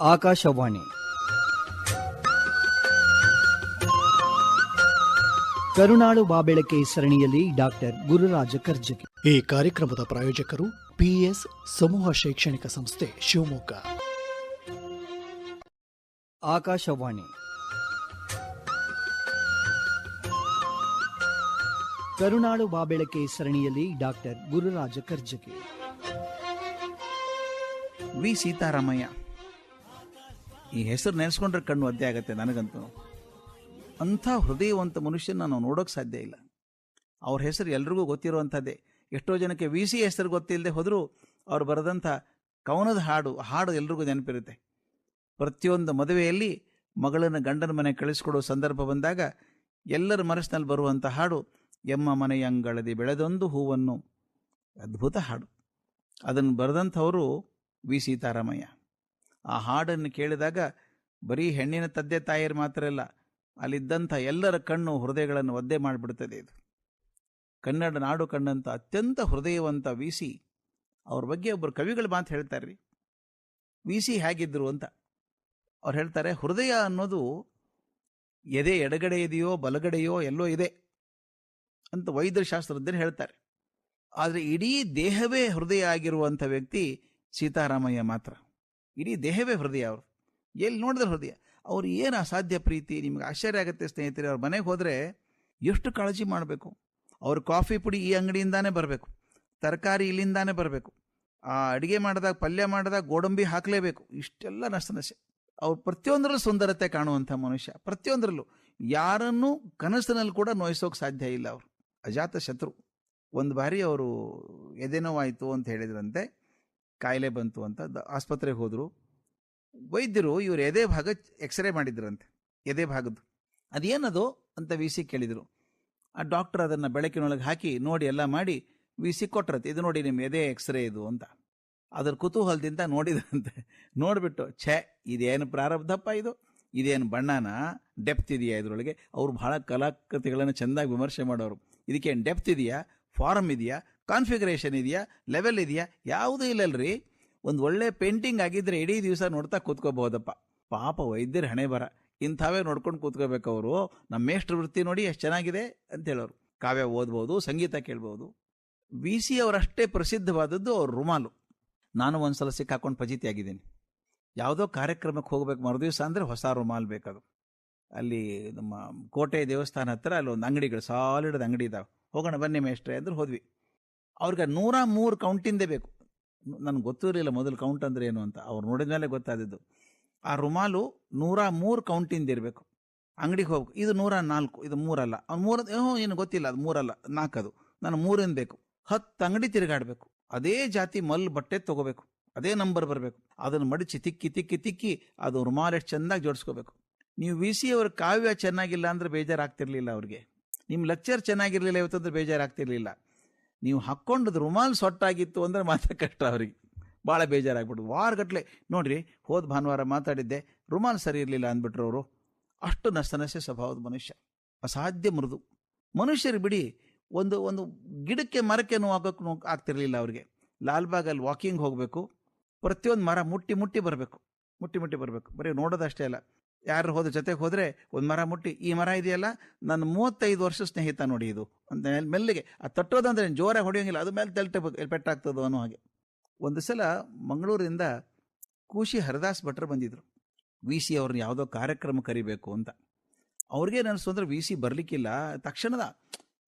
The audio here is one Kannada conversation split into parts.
ಆಕಾಶವಾಣಿ. ಕರುಣಾಳು ಬಾಬೆಳಕೆ ಸರಣಿಯಲ್ಲಿ ಡಾಕ್ಟರ್ ಗುರುರಾಜ ಕರ್ಜಗಿ. ಈ ಕಾರ್ಯಕ್ರಮದ ಪ್ರಾಯೋಜಕರು ಪಿಎಸ್ ಸಮೂಹ ಶೈಕ್ಷಣಿಕ ಸಂಸ್ಥೆ ಶಿವಮೊಗ್ಗ. ಆಕಾಶವಾಣಿ. ಕರುಣಾಳು ಬಾಬೆಳಕೆ ಸರಣಿಯಲ್ಲಿ ಡಾಕ್ಟರ್ ಗುರುರಾಜ ಕರ್ಜಗಿ. ವಿ. ಸೀತಾರಾಮಯ್ಯ. ಈ ಹೆಸರು ನೆನೆಸ್ಕೊಂಡ್ರೆ ಕಣ್ಣು ಒದ್ದೆ ಆಗುತ್ತೆ ನನಗಂತೂ. ಅಂಥ ಹೃದಯವಂತ ಮನುಷ್ಯನ ನಾವು ನೋಡೋಕೆ ಸಾಧ್ಯ ಇಲ್ಲ. ಅವ್ರ ಹೆಸರು ಎಲ್ರಿಗೂ ಗೊತ್ತಿರುವಂಥದ್ದೇ. ಎಷ್ಟೋ ಜನಕ್ಕೆ ವಿ ಸಿ ಹೆಸರು ಗೊತ್ತಿಲ್ಲದೆ ಹೋದರೂ ಅವ್ರು ಬರೆದಂಥ ಕವನದ ಹಾಡು ಹಾಡು ಎಲ್ರಿಗೂ ನೆನಪಿರುತ್ತೆ. ಪ್ರತಿಯೊಂದು ಮದುವೆಯಲ್ಲಿ ಮಗಳನ್ನು ಗಂಡನ ಮನೆ ಕಳಿಸ್ಕೊಡೋ ಸಂದರ್ಭ ಬಂದಾಗ ಎಲ್ಲರ ಮನಸ್ಸಿನಲ್ಲಿ ಬರುವಂಥ ಹಾಡು, ಎಮ್ಮ ಮನೆಯಂಗಳದಿ ಬೆಳೆದೊಂದು ಹೂವನ್ನು. ಅದ್ಭುತ ಹಾಡು. ಅದನ್ನು ಬರೆದಂಥವರು ವಿ ಸೀತಾರಾಮಯ್ಯ ಆ ಹಾಡನ್ನು ಕೇಳಿದಾಗ ಬರೀ ಹೆಣ್ಣಿನ ತದ್ದೆ ತಾಯಿಯರು ಮಾತ್ರ ಅಲ್ಲ, ಅಲ್ಲಿದ್ದಂಥ ಎಲ್ಲರ ಕಣ್ಣು ಹೃದಯಗಳನ್ನು ಒದ್ದೆ ಮಾಡಿಬಿಡ್ತದೆ ಇದು. ಕನ್ನಡ ನಾಡು ಕಂಡಂಥ ಅತ್ಯಂತ ಹೃದಯವಂತ ವಿ ಸಿ, ಅವ್ರ ಬಗ್ಗೆ ಒಬ್ಬರು ಕವಿಗಳು ಮಾತು ಹೇಳ್ತಾರೆ ರೀ ವಿ ಸಿ ಹೇಗಿದ್ದರು ಅಂತ. ಅವ್ರು ಹೇಳ್ತಾರೆ, ಹೃದಯ ಅನ್ನೋದು ಎದೆ ಎಡಗಡೆ ಇದೆಯೋ, ಬಲಗಡೆಯೋ, ಎಲ್ಲೋ ಇದೆ ಅಂತ ವೈದ್ಯಶಾಸ್ತ್ರಜ್ಞರು ಹೇಳ್ತಾರೆ. ಆದರೆ ಇಡೀ ದೇಹವೇ ಹೃದಯ ಆಗಿರುವಂಥ ವ್ಯಕ್ತಿ ಸೀತಾರಾಮಯ್ಯ ಮಾತ್ರ. ಇಡೀ ದೇಹವೇ ಹೃದಯ ಅವರು. ಎಲ್ಲಿ ನೋಡಿದ್ರೆ ಹೃದಯ. ಅವ್ರು ಏನು ಅಸಾಧ್ಯ ಪ್ರೀತಿ, ನಿಮ್ಗೆ ಆಶ್ಚರ್ಯ ಆಗುತ್ತೆ ಸ್ನೇಹಿತರೆ, ಅವ್ರ ಮನೆಗೆ ಹೋದರೆ ಎಷ್ಟು ಕಾಳಜಿ ಮಾಡಬೇಕು? ಅವ್ರ ಕಾಫಿ ಪುಡಿ ಈ ಅಂಗಡಿಯಿಂದಾನೇ ಬರಬೇಕು. ತರಕಾರಿ ಇಲ್ಲಿಂದಾನೇ ಬರಬೇಕು. ಆ ಅಡುಗೆ ಮಾಡಿದಾಗ, ಪಲ್ಯ ಮಾಡಿದಾಗ ಗೋಡಂಬಿ ಹಾಕಲೇಬೇಕು. ಇಷ್ಟೆಲ್ಲ ನಷ್ಟನಶೆ ಅವ್ರು ಪ್ರತಿಯೊಂದರಲ್ಲೂ ಸುಂದರತೆ ಕಾಣುವಂಥ ಮನುಷ್ಯ. ಪ್ರತಿಯೊಂದರಲ್ಲೂ. ಯಾರನ್ನೂ ಕನಸಿನಲ್ಲಿ ಕೂಡ ನೋಯಿಸೋಕೆ ಸಾಧ್ಯ ಇಲ್ಲ ಅವರು. ಅಜಾತ ಶತ್ರು. ಒಂದು ಬಾರಿ ಅವರು ಎದೆನೋವಾಯಿತು ಅಂತ ಹೇಳಿದ್ರಂತೆ. ಕಾಯಿಲೆ ಬಂತು ಅಂತ ಆಸ್ಪತ್ರೆಗೆ ಹೋದರು. ವೈದ್ಯರು ಇವರು ಎದೆ ಭಾಗ ಎಕ್ಸ್ರೇ ಮಾಡಿದ್ರಂತೆ, ಎದೆ ಭಾಗದ್ದು. ಅದೇನದು ಅಂತ ವಿ ಸಿ ಕೇಳಿದರು. ಆ ಡಾಕ್ಟರ್ ಅದನ್ನು ಬೆಳಕಿನೊಳಗೆ ಹಾಕಿ ನೋಡಿ ಎಲ್ಲ ಮಾಡಿ ವಿ ಸಿ ಕೊಟ್ರತ್ತೆ, ಇದು ನೋಡಿ ನಿಮ್ಮ ಎದೆ ಎಕ್ಸ್ರೇ ಇದು ಅಂತ. ಅದ್ರ ಕುತೂಹಲದಿಂದ ನೋಡಿದ್ರಂತೆ. ನೋಡಿಬಿಟ್ಟು, ಛೇ, ಇದೇನು ಪ್ರಾರಬ್ಧಪ್ಪ ಇದು? ಇದೇನು ಬಣ್ಣನ? ಡೆಪ್ತ್ ಇದೆಯಾ ಇದರೊಳಗೆ? ಅವರು ಬಹಳ ಕಲಾಕೃತಿಗಳನ್ನು ಚೆಂದಾಗಿ ವಿಮರ್ಶೆ ಮಾಡೋರು. ಇದಕ್ಕೇನು ಡೆಪ್ತ್ ಇದೆಯಾ? ಫಾರಮ್ ಇದೆಯಾ? ಕಾನ್ಫಿಗರೇಷನ್ ಇದೆಯಾ? ಲೆವೆಲ್ ಇದೆಯಾ? ಯಾವುದೂ ಇಲ್ಲಲ್ರಿ. ಒಂದು ಒಳ್ಳೆ ಪೇಂಟಿಂಗ್ ಆಗಿದ್ರೆ ಇಡೀ ದಿವಸ ನೋಡ್ತಾ ಕೂತ್ಕೋಬಹುದಪ್ಪ. ಪಾಪ ವೈದ್ಯರ ಹಣೆ ಬರ ಇಂಥವೇ ನೋಡ್ಕೊಂಡು ಕೂತ್ಕೋಬೇಕು ಅವರು. ನಮ್ಮ ಮೇಷ್ಟ್ರ ವೃತ್ತಿ ನೋಡಿ ಎಷ್ಟು ಚೆನ್ನಾಗಿದೆ ಅಂತ ಹೇಳೋರು. ಕಾವ್ಯ ಓದ್ಬೋದು, ಸಂಗೀತ ಕೇಳ್ಬೋದು. ವಿ ಸಿ ಅವರಷ್ಟೇ ಪ್ರಸಿದ್ಧವಾದದ್ದು ಅವ್ರ ರುಮಾಲು. ನಾನು ಒಂದ್ಸಲ ಸಿಕ್ಕಾಕೊಂಡು ಫಜಿತಿ ಆಗಿದ್ದೀನಿ. ಯಾವುದೋ ಕಾರ್ಯಕ್ರಮಕ್ಕೆ ಹೋಗ್ಬೇಕು ಮರುದಿವಸ ಅಂದರೆ ಹೊಸ ರುಮಾಲ್ ಬೇಕದು ಅಲ್ಲಿ ನಮ್ಮ ಕೋಟೆ ದೇವಸ್ಥಾನ ಹತ್ರ ಅಲ್ಲಿ ಒಂದು ಅಂಗಡಿಗಳು ಸಾಲಿಡದ ಅಂಗಡಿ ಇದ್ದಾವೆ ಹೋಗೋಣ ಬನ್ನಿ ಮೇಷ್ಟ್ರೆ ಅಂದ್ರೆ ಹೋದ್ವಿ. ಅವ್ರಿಗೆ ನೂರ ಮೂರು ಕೌಂಟಿಂದೇ ಬೇಕು. ನನಗೆ ಗೊತ್ತಿರಲಿಲ್ಲ ಮೊದಲು ಕೌಂಟ್ ಅಂದರೆ ಏನು ಅಂತ. ಅವ್ರು ನೋಡಿದ ಮೇಲೆ ಗೊತ್ತಾದದ್ದು. ಆ ರುಮಾಲು ನೂರ ಮೂರು ಕೌಂಟಿಂದ ಇರಬೇಕು. ಅಂಗಡಿಗೆ ಹೋಗ್ಬೇಕು. ಇದು ನೂರ ನಾಲ್ಕು, ಇದು ಮೂರಲ್ಲ. ಅವ್ನು ಮೂರ ಏನು ಗೊತ್ತಿಲ್ಲ. ಅದು ಮೂರಲ್ಲ, ನಾಲ್ಕದು. ನಾನು ಮೂರಿಂದ ಬೇಕು. ಹತ್ತು ಅಂಗಡಿ ತಿರುಗಾಡಬೇಕು. ಅದೇ ಜಾತಿ ಮಲ್ ಬಟ್ಟೆ ತಗೋಬೇಕು. ಅದೇ ನಂಬರ್ ಬರಬೇಕು. ಅದನ್ನು ಮಡಿಚಿ ತಿಕ್ಕಿ ತಿಕ್ಕಿ ತಿಕ್ಕಿ ಅದು ರುಮಾಲ್ ಎಷ್ಟು ಚೆಂದಾಗಿ ಜೋಡಿಸ್ಕೋಬೇಕು. ನೀವು ವಿ ಸಿ ಅವ್ರ ಕಾವ್ಯ ಚೆನ್ನಾಗಿಲ್ಲ ಅಂದ್ರೆ ಬೇಜಾರಾಗ್ತಿರ್ಲಿಲ್ಲ ಅವ್ರಿಗೆ. ನಿಮ್ಮ ಲೆಕ್ಚರ್ ಚೆನ್ನಾಗಿರ್ಲಿಲ್ಲ ಇವತ್ತಂದ್ರೆ ಬೇಜಾರಾಗ್ತಿರ್ಲಿಲ್ಲ. ನೀವು ಹಾಕ್ಕೊಂಡದ್ದು ರುಮಾಲ್ ಸೊಟ್ಟಾಗಿತ್ತು ಅಂದ್ರೆ ಮಾತ್ರ ಕಷ್ಟ ಅವ್ರಿಗೆ. ಭಾಳ ಬೇಜಾರಾಗ್ಬಿಟ್ಟು ವಾರಗಟ್ಟಲೆ ನೋಡಿರಿ, ಹೋದ ಭಾನುವಾರ ಮಾತಾಡಿದ್ದೆ, ರುಮಾಲ್ ಸರಿ ಇರಲಿಲ್ಲ ಅಂದ್ಬಿಟ್ರು ಅವರು ಅಷ್ಟು ನಷ್ಟನಷ್ಟೆ ಸ್ವಭಾವದ ಮನುಷ್ಯ. ಅಸಾಧ್ಯ ಮೃದು. ಮನುಷ್ಯರು ಬಿಡಿ, ಒಂದು ಒಂದು ಗಿಡಕ್ಕೆ ಮರಕ್ಕೆ ನೋವು ಆಗ್ತಿರಲಿಲ್ಲ ಅವ್ರಿಗೆ. ಲಾಲ್ಬಾಗ್ ಲಾಲ್ಬಾಗಲ್ಲಿ ವಾಕಿಂಗ್ ಹೋಗಬೇಕು. ಪ್ರತಿಯೊಂದು ಮರ ಮುಟ್ಟಿ ಮುಟ್ಟಿ ಬರಬೇಕು. ಮುಟ್ಟಿ ಮುಟ್ಟಿ ಬರಬೇಕು. ಬರೀ ನೋಡೋದಷ್ಟೇ ಅಲ್ಲ. ಯಾರು ಹೋದ ಜೊತೆಗೆ ಹೋದರೆ ಒಂದು ಮರ ಮುಟ್ಟಿ, ಈ ಮರ ಇದೆಯಲ್ಲ? ನನ್ನ ಮೂವತ್ತೈದು ವರ್ಷ ಸ್ನೇಹಿತ ನೋಡಿ ಇದು. ಅಂತ ಮೇಲೆ, ಮೆಲ್ಲಿಗೆ, ಆ ತಟ್ಟೋದಂದ್ರೆ ಜೋರಾಗಿ ಹೊಡೆಯೋಂಗಿಲ್ಲ, ಅದು ಮೇಲೆ ತೆಲ್ಟೆ ಪೆಟ್ಟಾಗ್ತದೋ ಅನ್ನೋ ಹಾಗೆ. ಒಂದು ಸಲ ಮಂಗಳೂರಿಂದ ಕೂಶಿ ಹರದಾಸ್ ಭಟ್ರು ಬಂದಿದ್ರು. ವಿ ಸಿ ಅವ್ರನ್ನ ಯಾವುದೋ ಕಾರ್ಯಕ್ರಮ ಕರಿಬೇಕು ಅಂತ. ಅವ್ರಿಗೆ ಅನಿಸ್ತು ಅಂದ್ರೆ ವಿ ಸಿ ಬರಲಿಕ್ಕಿಲ್ಲ, ತಕ್ಷಣದ.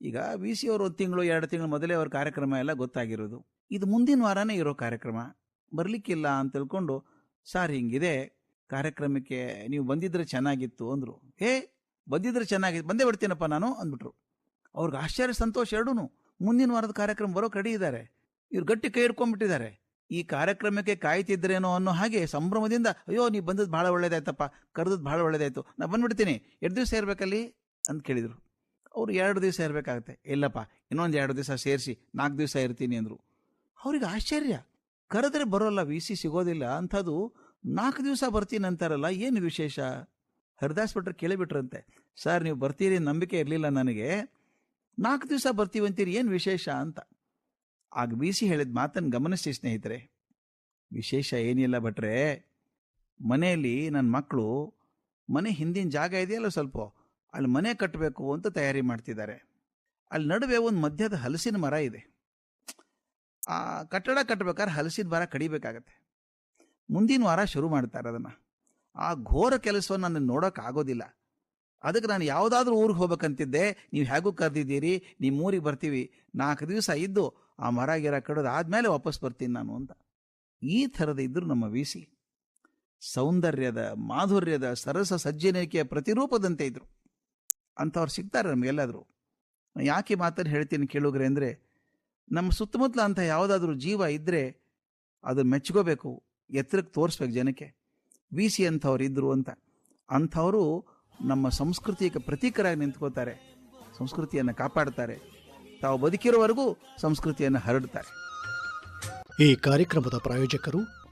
ಈಗ ವಿ ಸಿ ಅವರು ಒಂದು ತಿಂಗಳು, ಎರಡು ತಿಂಗಳು ಮೊದಲೇ ಅವ್ರ ಕಾರ್ಯಕ್ರಮ ಎಲ್ಲ ಗೊತ್ತಾಗಿರೋದು. ಇದು ಮುಂದಿನ ವಾರನೇ ಇರೋ ಕಾರ್ಯಕ್ರಮ. ಬರಲಿಕ್ಕಿಲ್ಲ ಅಂತ ತಿಳ್ಕೊಂಡು, ಸರ್ ಹಿಂಗಿದೆ ಕಾರ್ಯಕ್ರಮಕ್ಕೆ ನೀವು ಬಂದಿದ್ರೆ ಚೆನ್ನಾಗಿತ್ತು ಅಂದರು. ಏ ಬಂದಿದ್ರೆ ಚೆನ್ನಾಗಿತ್ತು ಬಂದೇ ಬಿಡ್ತೀನಪ್ಪ ನಾನು ಅಂದ್ಬಿಟ್ರು. ಅವ್ರಿಗೆ ಆಶ್ಚರ್ಯ, ಸಂತೋಷ ಎರಡೂ ಮುಂದಿನ ವಾರದ ಕಾರ್ಯಕ್ರಮ ಬರೋಕೆ ರೆಡಿ ಇದ್ದಾರೆ. ಇವ್ರು ಗಟ್ಟಿ ಕೈ ಹಿಡ್ಕೊಂಡ್ಬಿಟ್ಟಿದ್ದಾರೆ. ಈ ಕಾರ್ಯಕ್ರಮಕ್ಕೆ ಕಾಯ್ತಿದ್ರೇನೋ ಅನ್ನೋ ಹಾಗೆ ಸಂಭ್ರಮದಿಂದ, ಅಯ್ಯೋ, ನೀವು ಬಂದದ್ದು ಭಾಳ ಒಳ್ಳೇದಾಯ್ತಪ್ಪ ಕರೆದದ್ದು ಭಾಳ ಒಳ್ಳೇದಾಯ್ತು ನಾ ಬಂದ್ಬಿಡ್ತೀನಿ, ಎರಡು ದಿವಸ ಇರಬೇಕಲ್ಲಿ ಅಂತ ಕೇಳಿದರು. ಅವ್ರು ಎರಡು ದಿವಸ ಇರಬೇಕಾಗತ್ತೆ ಇಲ್ಲಪ್ಪ, ಇನ್ನೊಂದು ಎರಡು ದಿವಸ ಸೇರಿಸಿ, ನಾಲ್ಕು ದಿವಸ ಇರ್ತೀನಿ ಅಂದರು. ಅವ್ರಿಗೆ ಆಶ್ಚರ್ಯ. ಕರೆದ್ರೆ ಬರೋಲ್ಲ, ವಿ ಸಿ ಸಿಗೋದಿಲ್ಲ, ಅಂಥದ್ದು ನಾಲ್ಕು ದಿವಸ ಬರ್ತೀನಿ ಅಂತಾರಲ್ಲ, ಏನು ವಿಶೇಷ? ಹರಿದಾಸ್ ಭಟ್ರು ಕೇಳಿಬಿಟ್ರಂತೆ, ಸರ್, ನೀವು ಬರ್ತೀರಿ ನಂಬಿಕೆ ಇರಲಿಲ್ಲ ನನಗೆ. ನಾಲ್ಕು ದಿವಸ ಬರ್ತೀವಿ ಅಂತೀರಿ, ಏನು ವಿಶೇಷ ಅಂತ? ಆಗ ಬೀಸಿ ಹೇಳಿದ ಮಾತನ್ನು ಗಮನಿಸಿ, ಸ್ನೇಹಿತರೆ. ವಿಶೇಷ ಏನಿಲ್ಲ ಭಟ್ರೆ. ಮನೆಯಲ್ಲಿ ನನ್ನ ಮಕ್ಕಳು, ಮನೆ ಹಿಂದಿನ ಜಾಗ ಇದೆಯಲ್ಲ ಸ್ವಲ್ಪ, ಅಲ್ಲಿ ಮನೆ ಕಟ್ಟಬೇಕು ಅಂತ ತಯಾರಿ ಮಾಡ್ತಿದ್ದಾರೆ. ಅಲ್ಲಿ ನಡುವೆ ಒಂದು ಮಧ್ಯದ ಹಲಸಿನ ಮರ ಇದೆ. ಆ ಕಟ್ಟಡ ಕಟ್ಟಬೇಕಾದ್ರೆ ಹಲಸಿನ ಮರ ಕಡಿಬೇಕಾಗತ್ತೆ. ಮುಂದಿನ ವಾರ ಶುರು ಮಾಡ್ತಾರೆ ಅದನ್ನು. ಆ ಘೋರ ಕೆಲಸವನ್ನು ನಾನು ನೋಡೋಕ್ಕಾಗೋದಿಲ್ಲ ಅದಕ್ಕೆ ನಾನು ಯಾವುದಾದ್ರೂ ಊರಿಗೆ ಹೋಗ್ಬೇಕಂತಿದ್ದೆ, ನೀವು ಹೇಗೂ ಕರೆದಿದ್ದೀರಿ ನಿಮ್ಮ ಊರಿಗೆ ಬರ್ತೀವಿ, ನಾಲ್ಕು ದಿವಸ ಇದ್ದು ಆ ಮರ ಗಿರ ಕಡೋದು ಆದಮೇಲೆ ವಾಪಸ್ ಬರ್ತೀನಿ ನಾನು ಅಂತ. ಈ ಥರದ ಇದ್ದರು ನಮ್ಮ ವಿ ಸಿ. ಸೌಂದರ್ಯದ, ಮಾಧುರ್ಯದ, ಸರಸ ಸಜ್ಜನಿಕೆಯ ಪ್ರತಿರೂಪದಂತೆ ಇದ್ದರು ಅಂಥವ್ರು ಸಿಗ್ತಾರೆ ನಮಗೆಲ್ಲಾದರೂ ಯಾಕೆ ಮಾತನ್ನು ಹೇಳ್ತೀನಿ ಕೇಳುಗ್ರೆ ಅಂದರೆ, ನಮ್ಮ ಸುತ್ತಮುತ್ತಲ ಅಂಥ ಯಾವುದಾದ್ರೂ ಜೀವ ಇದ್ದರೆ ಅದು ಮೆಚ್ಕೋಬೇಕು. ಎತ್ತರಕ್ಕೆ ತೋರಿಸ್ಬೇಕು ಜನಕ್ಕೆ. ವಿ ಸಿ ಅಂಥವ್ರು ಇದ್ದರು ಅಂತ. ಅಂಥವರು ನಮ್ಮ ಸಂಸ್ಕೃತಿಗೆ ಪ್ರತೀಕರಾಗಿ ನಿಂತ್ಕೋತಾರೆ. ಸಂಸ್ಕೃತಿಯನ್ನು ಕಾಪಾಡ್ತಾರೆ. ತಾವು ಬದುಕಿರೋವರೆಗೂ ಸಂಸ್ಕೃತಿಯನ್ನು ಹರಡ್ತಾರೆ. ಈ ಕಾರ್ಯಕ್ರಮದ ಪ್ರಾಯೋಜಕರು